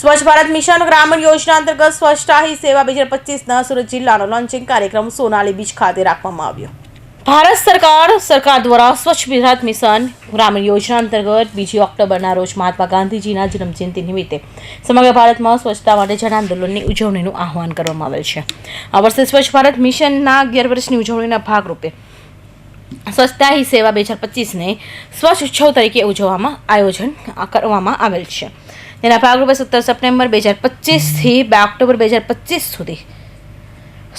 સ્વચ્છ ભારત મિશન ગ્રામીણ યોજના અંતર્ગત સ્વચ્છતા હી સેવા બે હજાર પચીસના સુરત જિલ્લાનો લોન્ચિંગ કાર્યક્રમ સોનાલી બીચ ખાતે રાખવામાં આવ્યો. ભારત સરકાર સરકાર દ્વારા સ્વચ્છ ભારત મિશન ગ્રામીણ યોજના અંતર્ગત બીજી ઓક્ટોબરના રોજ મહાત્મા ગાંધીજીના જન્મજયંતિ નિમિત્તે સમગ્ર ભારતમાં સ્વચ્છતા માટે જન આંદોલનની ઉજવણીનું આહવાન કરવામાં આવેલ છે. આ વર્ષે સ્વચ્છ ભારત મિશનના અગિયાર વર્ષની ઉજવણીના ભાગરૂપે સ્વચ્છતા હી સેવા બે હજાર પચીસને સ્વચ્છ ઉત્સવ તરીકે ઉજવવામાં, આયોજન કરવામાં આવેલ છે. તેના ભાગરૂપે સત્તર સપ્ટેમ્બર બે હજાર પચીસથી બે ઓક્ટોબર બે હજાર પચીસ સુધી.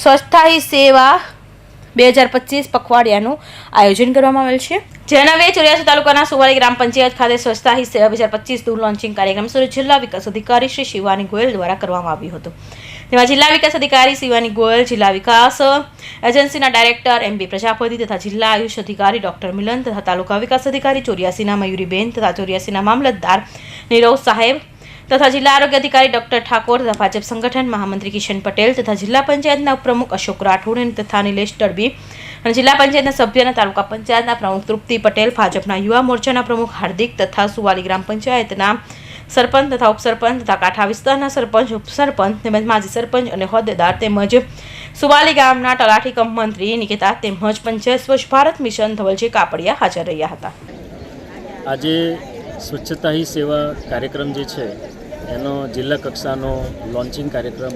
સ્વચ્છતા હી સેવા બે હજાર પચીસ પખવાડિયાનું આયોજન કરવામાં આવેલ છે. જેના વે ચોર્યાસી તાલુકાના સુવારી ગ્રામ પંચાયત ખાતે સ્વચ્છતા હી સેવા બે હજાર પચીસ દૂર લોન્ચિંગ કાર્યક્રમ સુરત જિલ્લા વિકાસ અધિકારી શ્રી શિવાની ગોયલ દ્વારા કરવામાં આવ્યું હતું. તેમાં જિલ્લા વિકાસ અધિકારી શિવાની ગોયલ, જિલ્લા વિકાસ એજન્સીના ડાયરેક્ટર એમ બી પ્રજાપતિ તથા જિલ્લા આયુષ અધિકારી ડોક્ટર મિલન તથા તાલુકા વિકાસ અધિકારી ચોર્યાસીના મયુરીબેન તથા ચોર્યાસીના મામલતદાર નીરવ સાહેબ તથા જિલ્લા આરોગ્ય અધિકારી ડોક્ટર ઠાકોર તથા ભાજપ સંગઠન મહામંત્રી કિશન પટેલ તથા જિલ્લા પંચાયતના ઉપપ્રમુખ અશોક રાઠોડ અને તથા નિલેશ તડબી અને જિલ્લા પંચાયતના સભ્ય અને તાલુકા પંચાયતના પ્રમુખ તૃપ્તિ પટેલ, ભાજપના યુવા મોરચાના પ્રમુખ હાર્દિક તથા સુવાલી ગ્રામ પંચાયતના સરપંચ તથા ઉપસરપંચ તથા કાંઠા વિસ્તારના સરપંચ, ઉપસરપંચ તેમજ માજી સરપંચ અને હોદ્દેદાર તેમજ સુવાલી ગામના તલાઠી કમ મંત્રી નિકેતા તેમજ પંચાયત સ્વચ્છ ભારત મિશન ધવલજી કાપડિયા હાજર રહ્યા હતા. આજે સ્વચ્છતા હી સેવા કાર્યક્રમ જે છે એનો જિલ્લા કક્ષાનો લોન્ચિંગ કાર્યક્રમ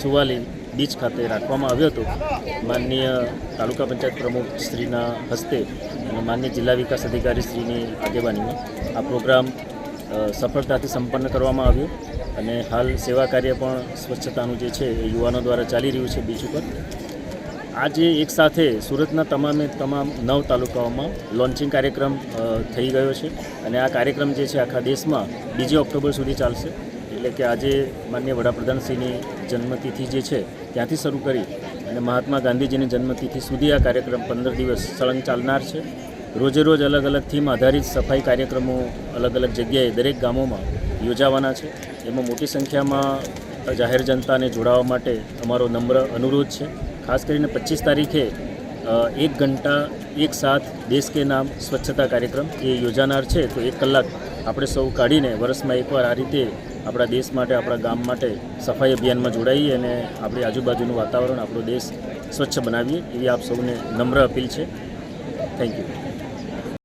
સુવાલી બીચ ખાતે રાખવામાં આવ્યો હતો. માનનીય તાલુકા પંચાયત પ્રમુખ શ્રીના હસ્તે અને માનનીય જિલ્લા વિકાસ અધિકારી શ્રીની આગેવાનીમાં આ પ્રોગ્રામ સફળતાથી સંપન્ન કરવામાં આવ્યો અને હાલ સેવા કાર્ય પણ સ્વચ્છતાનું જે છે એ યુવાનો દ્વારા ચાલી રહ્યું છે બીચ ઉપર. આજે એક સાથે સુરતના તમામે તમામ નવ તાલુકાઓમાં લોન્ચિંગ કાર્યક્રમ થઈ ગયો છે. અને આ કાર્યક્રમ જે છે આખા દેશમાં બીજી ઓક્ટોબર સુધી ચાલશે. એટલે કે આજે માન્ય વડાપ્રધાનશ્રીની જન્મતિથિ જે છે ત્યાંથી શરૂ કરી અને મહાત્મા ગાંધીજીની જન્મતિથિ સુધી આ કાર્યક્રમ પંદર દિવસ સળંગ ચાલનાર છે. રોજે રોજ અલગ અલગ થીમ આધારિત સફાઈ કાર્યક્રમો અલગ અલગ જગ્યાએ દરેક ગામોમાં યોજાવાના છે. એમાં મોટી સંખ્યામાં જાહેર જનતાને જોડાવા માટે અમારો નમ્ર અનુરોધ છે. ખાસ કરીને પચીસ તારીખે એક ઘંટા એક સાથ દેશ કે નામ સ્વચ્છતા કાર્યક્રમ એ યોજાનાર છે. તો એક કલાક આપણે સૌ કાઢીને વર્ષમાં એકવાર આ રીતે આપણા દેશ માટે, આપણા ગામ માટે સફાઈ અભિયાનમાં જોડાઈએ અને આપણી આજુબાજુનું વાતાવરણ, આપણો દેશ સ્વચ્છ બનાવીએ, એવી આપ સૌને નમ્ર અપીલ છે. Thank you